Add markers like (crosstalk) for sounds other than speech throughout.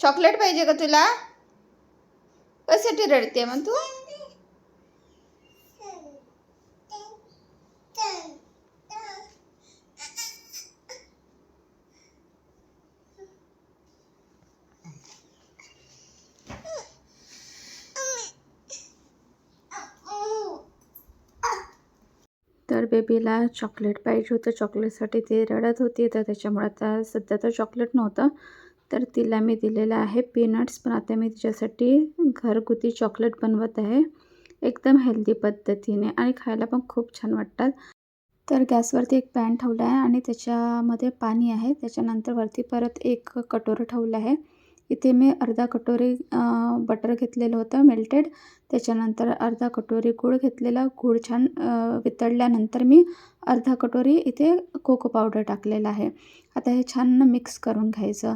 Chocolate पाहिजे का तुला? कशासाठी रडते मग तू? तर बेबीला चॉकलेट पाहिजे होतं. चॉकलेटसाठी ते रडत होती तर त्याच्यामुळे आता सध्या तर चॉकलेट नव्हतं. तर तिला मी दिलेलं आहे पीनट्स पण आता मी तिच्यासाठी घरगुती चॉकलेट बनवत आहे. एकदम हेल्दी पद्धतीने आणि खायला पण खूप छान वाटतात. तर गॅसवरती एक पॅन ठेवला आहे आणि त्याच्यामध्ये पाणी आहे. त्याच्यानंतर वरती परत एक कटोरं ठेवलं आहे. इथे मी अर्धा कटोरी बटर घेतलेलं होतं मेल्टेड त्याच्यानंतर अर्धा कटोरी गूळ घेतलेला. गूळ छान वितळल्यानंतर मी अर्धा कटोरी इथे कोको पावडर टाकलेला आहे. आता हे छान मिक्स करून घ्यायचं.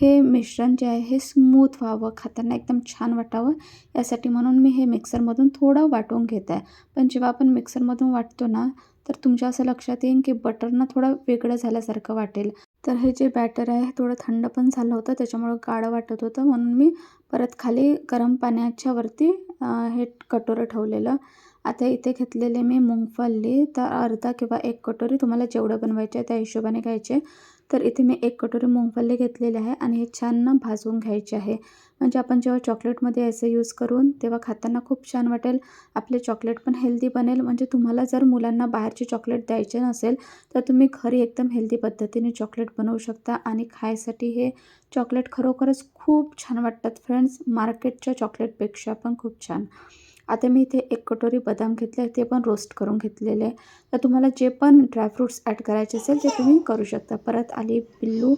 हे मिश्रण जे आहे हे स्मूथ व्हावं खाताना एकदम छान वाटावं. यासाठी म्हणून मी हे मिक्सरमधून थोडं वाटून घेत. आहे पण जेव्हा आपण मिक्सरमधून वाटतो ना तर तुमच्या असं लक्षात येईल की बटरनं थोडं वेगळं झाल्यासारखं वाटेल. तर हे जे बॅटर आहे थोडं थंड पण झालं होतं त्याच्यामुळं गाढं वाटत होतं. म्हणून मी परत खाली गरम पाण्याच्या वरती हे कटोरं ठेवलेलं. आता इथे घेतलेले मी मुंगफल्ली तर अर्धा किंवा एक कटोरी तुम्हाला जेवढं बनवायचे आहे त्या हिशोबाने घ्यायचे. तर इथे मी एक कटोरी मुंगफल्ली घेतलेली आहे आणि हे छान भाजवून भाजून घ्यायचे आहे. म्हणजे आपण जेव्हा चॉकलेटमध्ये याचं यूज करून तेव्हा खाताना खूप छान वाटेल आपले चॉकलेट पण हेल्दी बनेल. म्हणजे तुम्हाला जर मुलांना बाहेरचे चॉकलेट द्यायचे नसेल तर तुम्ही घरी एकदम हेल्दी पद्धतीने चॉकलेट बनवू शकता आणि खायसाठी हे चॉकलेट खरोखरच खूप छान वाटतात फ्रेंड्स मार्केटच्या चॉकलेटपेक्षा पण खूप छान. आता मी इथे एक कटोरी बदाम घेतले ते पण रोस्ट करून घेतलेले. आहे तर तुम्हाला जे पण ड्रायफ्रूट्स ॲड करायचे असेल ते तुम्ही करू शकता. परत आली पिल्लू.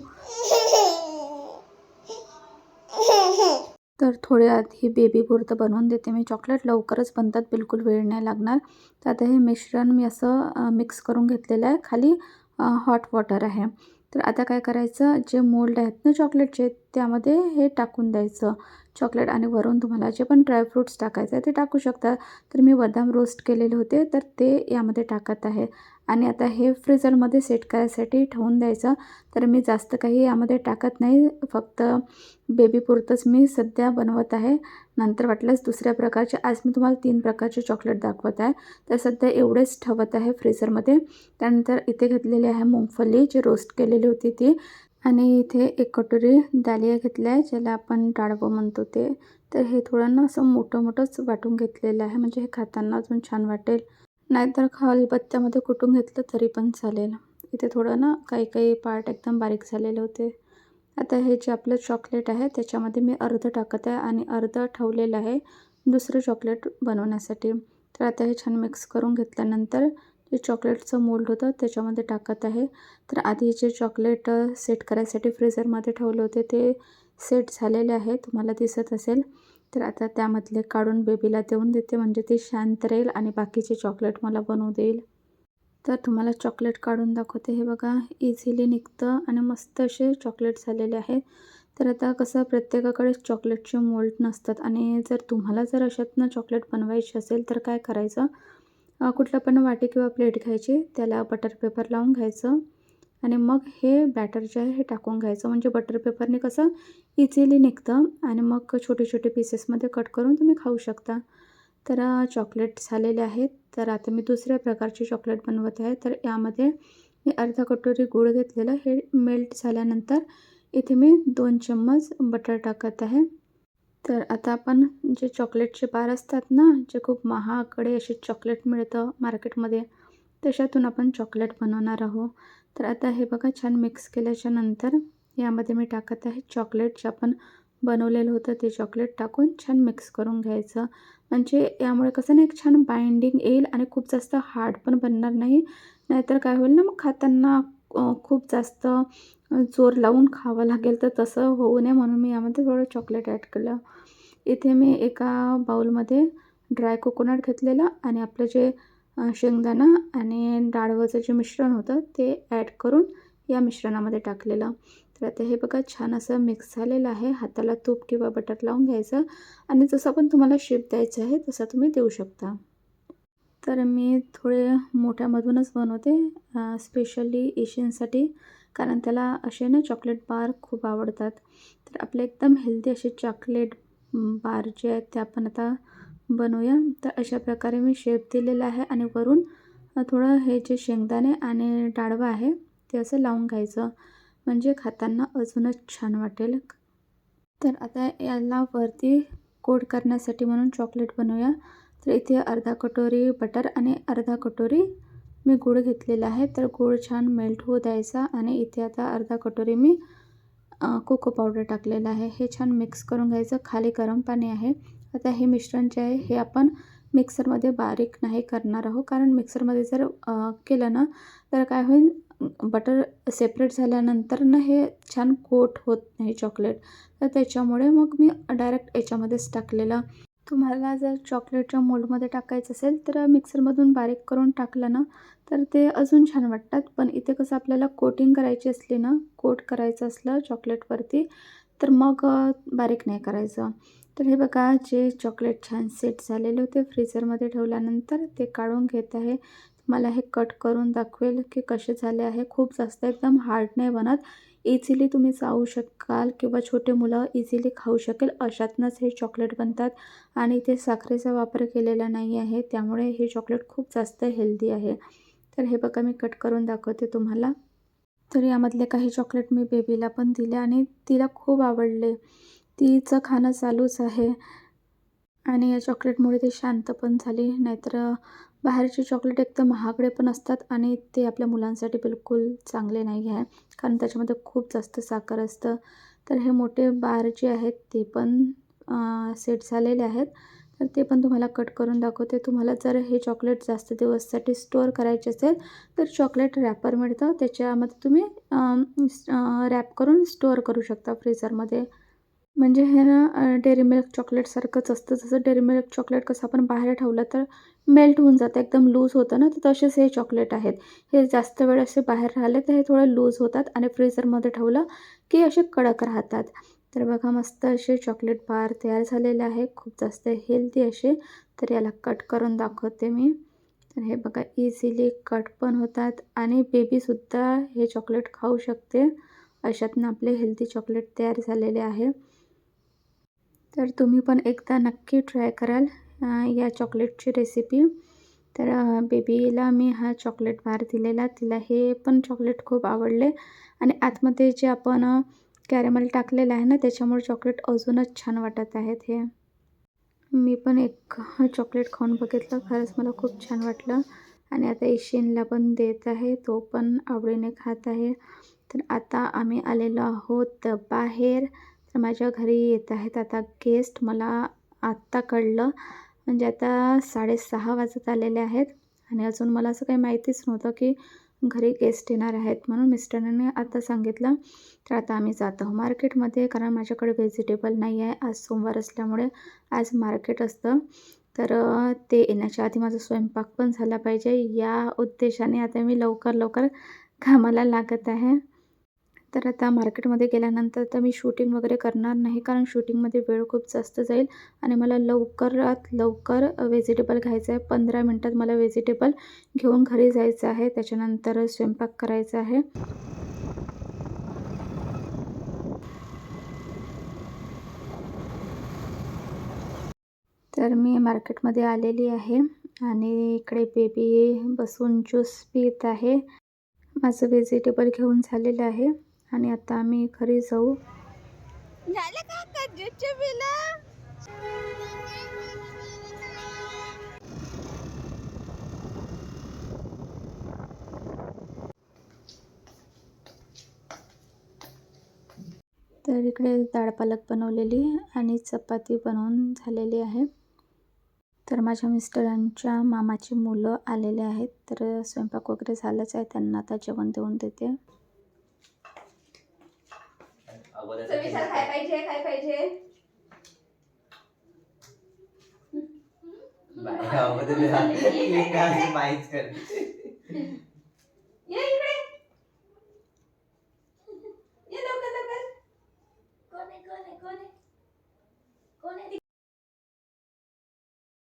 तर थोडे आधी बेबी पुरतं बनवून देते मी. चॉकलेट लवकरच बनतात बिलकुल वेळ नाही लागणार. तर आता हे मिश्रण मी असं मिक्स करून घेतलेलं आहे. खाली हॉट वॉटर आहे. तर आता काय करायचं? जे मोल्ड आहेत ना चॉकलेटचे त्यामध्ये हे टाकून द्यायचं. चॉकलेट आणि वरून तुम्हाला जे पण ड्रायफ्रूट्स टाकायचं आहे ते टाकू शकता. तर मी बदाम रोस्ट केलेले होते तर ते यामध्ये टाकत आहे. आणि आता हे फ्रीजरमध्ये सेट करायसाठी ठेवून द्यायचं. तर मी जास्त काही यामध्ये टाकत नाही. फक्त बेबीपुरतंच मी सध्या बनवत आहे. नंतर वाटल्यास दुसऱ्या प्रकारचे आज मी तुम्हाला तीन प्रकारचे चॉकलेट दाखवत आहे. तर सध्या एवढेच ठेवत आहे फ्रीझरमध्ये त्यानंतर इथे घेतलेली आहे मुंगफली जी रोस्ट केलेली होती ती. आणि इथे एक कटोरी दालिया घेतल्या आहे ज्याला आपण डाळवं म्हणतो ते. तर हे थोडं ना असं मोठं मोठंच वाटून घेतलेलं आहे. म्हणजे हे खाताना अजून छान वाटेल. नाहीतर खालबत्त्यामध्ये कुटून घेतलं तरी पण चालेल. इथे थोडं ना काही काही पार्ट एकदम बारीक झालेले होते. आता हे जे आपलं चॉकलेट आहे त्याच्यामध्ये मी अर्धं टाकत आहे आणि अर्धं ठेवलेलं आहे दुसरं चॉकलेट बनवण्यासाठी. तर आता हे छान मिक्स करून घेतल्यानंतर जे चॉकलेटचं मोल्ड होतं त्याच्यामध्ये टाकत आहे. तर आधी जे चॉकलेट सेट करायसाठी फ्रीझरमध्ये ठेवले होते ते सेट झालेले आहे. तुम्हाला दिसत असेल. तर आता त्यामधले काढून बेबीला देऊन देते म्हणजे ती शांत राहील आणि बाकीचे चॉकलेट मला बनवू देईल. तर तुम्हाला चॉकलेट काढून दाखवते. हे बघा इझिली निघतं आणि मस्त असे चॉकलेट झालेले आहेत. तर आता कसं प्रत्येकाकडे चॉकलेटचे मोल्ड नसतात आणि जर तुम्हाला जर अशातनं चॉकलेट बनवायची असेल तर काय करायचं? कुठलं पण वाटी किंवा प्लेट घ्यायची त्याला बटर पेपर लावून घ्यायचं. आणि मग हे बॅटर जे आहे हे टाकून घ्यायचं. म्हणजे बटर पेपरने कसं इझिली निघतं आणि मग छोटे छोटे पीसेसमध्ये कट करून तुम्ही खाऊ शकता. तर चॉकलेट झालेले आहेत. तर आता मी दुसऱ्या प्रकारचे चॉकलेट बनवत आहे. तर यामध्ये मी अर्धा कटोरी गूळ घेतलेलं हे मेल्ट झाल्यानंतर इथे मी दोन चम्मच बटर टाकत आहे. तर आता आपण जे चॉकलेटचे बार असतात ना जे खूप महागडे असे चॉकलेट मिळतं मार्केटमध्ये तशातून आपण चॉकलेट बनवणार आहोत. तर आता हे बघा छान मिक्स केल्याच्यानंतर यामध्ये मी टाकत आहे चॉकलेट जे आपण बनवलेलं होतं ते चॉकलेट टाकून छान मिक्स करून घ्यायचं. म्हणजे यामुळे कसं ना एक छान बाइंडिंग येईल आणि खूप जास्त हार्ड पण बनणार नाही. नाहीतर काय होईल ना मग खाताना खूप जास्त जोर लावून खावं लागेल तर तसं होऊ नये म्हणून मी यामध्ये थोडं चॉकलेट ॲड केलं. इथे मी एका बाऊलमध्ये ड्राय कोकोनट घेतलेलं आणि आपलं जे शेंगदाणा आणि डाळवचं जे मिश्रण होतं ते ॲड करून या मिश्रणामध्ये टाकलेलं. तर आता हे बघा छान असं मिक्स झालेलं आहे. हाताला तूप किंवा बटर लावून घ्यायचं आणि जसं पण तुम्हाला शेप द्यायचं आहे तसा तुम्ही देऊ शकता. तर मी थोडे मोठ्यामधूनच बनवते स्पेशली एशियनसाठी कारण त्याला असे ना चॉकलेट बार खूप आवडतात. तर आपले एकदम हेल्दी असे चॉकलेट बार जे आहेत ते आपण आता बनवूया. तर अशा प्रकारे मी शेप दिलेला आहे आणि वरून थोडं हे जे शेंगदाणे आणि डाळवा आहे ते असं लावून घ्यायचं. म्हणजे खाताना अजूनच छान वाटेल. तर आता याला वरती कोट करण्यासाठी म्हणून चॉकलेट बनवूया. तर इथे अर्धा कटोरी बटर आणि अर्धा कटोरी मी गूळ घेतलेला आहे. तर गूळ छान मेल्ट होऊ द्यायचा आणि इथे आता अर्धा कटोरी मी कोको पावडर टाकलेलं आहे. हे छान मिक्स करून घ्यायचं. खाली गरम पाणी आहे. आता हे मिश्रण जे आहे हे आपण मिक्सरमध्ये बारीक नाही करणार आहोत. कारण मिक्सरमध्ये जर केलं ना तर काय होईल बटर सेपरेट झाल्यानंतर ना हे छान कोट होत नाही चॉकलेट. तर त्याच्यामुळे मग मी डायरेक्ट याच्यामध्येच टाकलेलं. तुम्हाला जर चॉकलेटच्या मोल्डमध्ये टाकायचं असेल तर मिक्सरमधून बारीक करून टाकलं ना तर ते अजून छान वाटतात. पण इथे कसं आपल्याला कोटिंग करायची असली ना कोट करायचं असलं चॉकलेटवरती तर मग बारीक नाही करायचं. तर हे बघा जे चॉकलेट छान सेट झालेले होते फ्रीजरमध्ये ठेवल्यानंतर ते काढून घेत आहे. मला हे कट करून दाखवेल की कसे झाले आहे. खूप जास्त एकदम हार्ड नाही बनत. इझिली तुम्ही चावू शकाल किंवा छोटे मुलं इझिली खाऊ शकेल. अशातनंच हे चॉकलेट बनतात आणि इथे साखरेचा वापर केलेला नाही आहे. त्यामुळे हे चॉकलेट खूप जास्त हेल्दी आहे. तर हे बघा मी कट करून दाखवते तुम्हाला. तर यामधले काही चॉकलेट मी बेबीला पण दिले आणि तिला खूप आवडले. तिचं खाणं चालूच आहे. आणि या चॉकलेटमुळे ती शांत पण झाली. नाहीतर बाहेरचे चॉकलेट एकदम महागडे पण असतात आणि ते आपल्या मुलांसाठी बिलकुल चांगले नाही आहे. कारण त्याच्यामध्ये खूप जास्त साखर असतं. तर हे मोठे बार जे आहेत ते पण सेट झालेले आहेत. तर ते पण तुम्हाला कट करून दाखवते. तुम्हाला जर हे चॉकलेट जास्त दिवससाठी स्टोअर करायचे असेल तर चॉकलेट रॅपर मिळतं त्याच्यामध्ये तुम्ही रॅप करून स्टोअर करू शकता फ्रीजरमध्ये म्हणजे हे ना डेअरी मिल्क चॉकलेटसारखंच असतं. जसं डेअरी मिल्क चॉकलेट कसं आपण बाहेर ठेवलं तर मेल्ट होऊन जातं. एकदम लूज होतं ना तर तसेच हे चॉकलेट आहेत. हे जास्त वेळ असे बाहेर राहिले तर हे थोडं लूज होतात आणि फ्रीझरमध्ये ठेवलं की असे कडक राहतात. तर बघा मस्त असे चॉकलेट बार तयार झालेले आहे. खूप जास्त हेल्दी असे. तर याला कट करून दाखवते मी. तर हे बघा इझिली कट पण होतात आणि बेबीसुद्धा हे चॉकलेट खाऊ शकते. अशातनं आपले हेल्दी चॉकलेट तयार झालेले आहे. तर तुम्ही पण एकदा नक्की ट्राय कराल या चॉकलेटची रेसिपी. तर बेबीला मी हा चॉकलेट बार दिलेला तिला हे पण चॉकलेट खूप आवडले. आणि आतमध्ये जे आपण कॅरेमल टाकलेलं आहे ना त्याच्यामुळे चॉकलेट अजूनच छान वाटत आहेत हे. मी पण एक चॉकलेट खाऊन बघितलं खरंच मला खूप छान वाटलं. आणि आता इशिनला पण देत आहे तो पण आवडीने खात आहे. तर आता आम्ही आलेलो आहोत बाहेर. माझ्या घरी येत आहेत. आता गेस्ट मला आत्ता कळलं. म्हणजे आता साडेसहा वाजत आलेले आहेत. आणि अजून मला असं काही माहितीच नव्हतं की घरी गेस्ट येणार आहेत म्हणून मिस्टरांनी आता सांगितलं. तर आता आम्ही जात आहोत मार्केटमध्ये कारण माझ्याकडे व्हेजिटेबल नाही आहे. आज सोमवार असल्यामुळे आज मार्केट असतं. तर ते येण्याच्या आधी माझा स्वयंपाक पण झाला पाहिजे. या उद्देशाने आता मी लवकर लवकर कामाला लागत आहे. तर आता मार्केटमध्ये गेल्यानंतर तर मी शूटिंग वगैरे करणार नाही कारण शूटिंगमध्ये वेळ खूप जास्त जाईल आणि मला लवकरात लवकर व्हेजिटेबल घ्यायचं आहे. पंधरा मिनटात मला व्हेजिटेबल घेऊन घरी जायचं आहे. त्याच्यानंतर स्वयंपाक करायचा आहे. तर मी मार्केटमध्ये आलेली आहे आणि इकडे बेबी बसून ज्यूस पित आहे. माझं व्हेजिटेबल घेऊन झालेलं आहे. आणि आता आम्ही घरी जाऊ. झालं का कज्जूच्या बिला? तर इकडे डाळ पालक बनवलेली आणि चपाती बनवून झालेली आहे. तर माझ्या मिस्टरांच्या मामाची मुलं आलेले आहेत. तर स्वयंपाक वगैरे झालंच आहे. त्यांना आता जेवण देऊन देते. अगोदर विशाल काय पाहिजे काय पाहिजे. बाय अगोदर मी (laughs) काय माहीत कर. ये इकडे.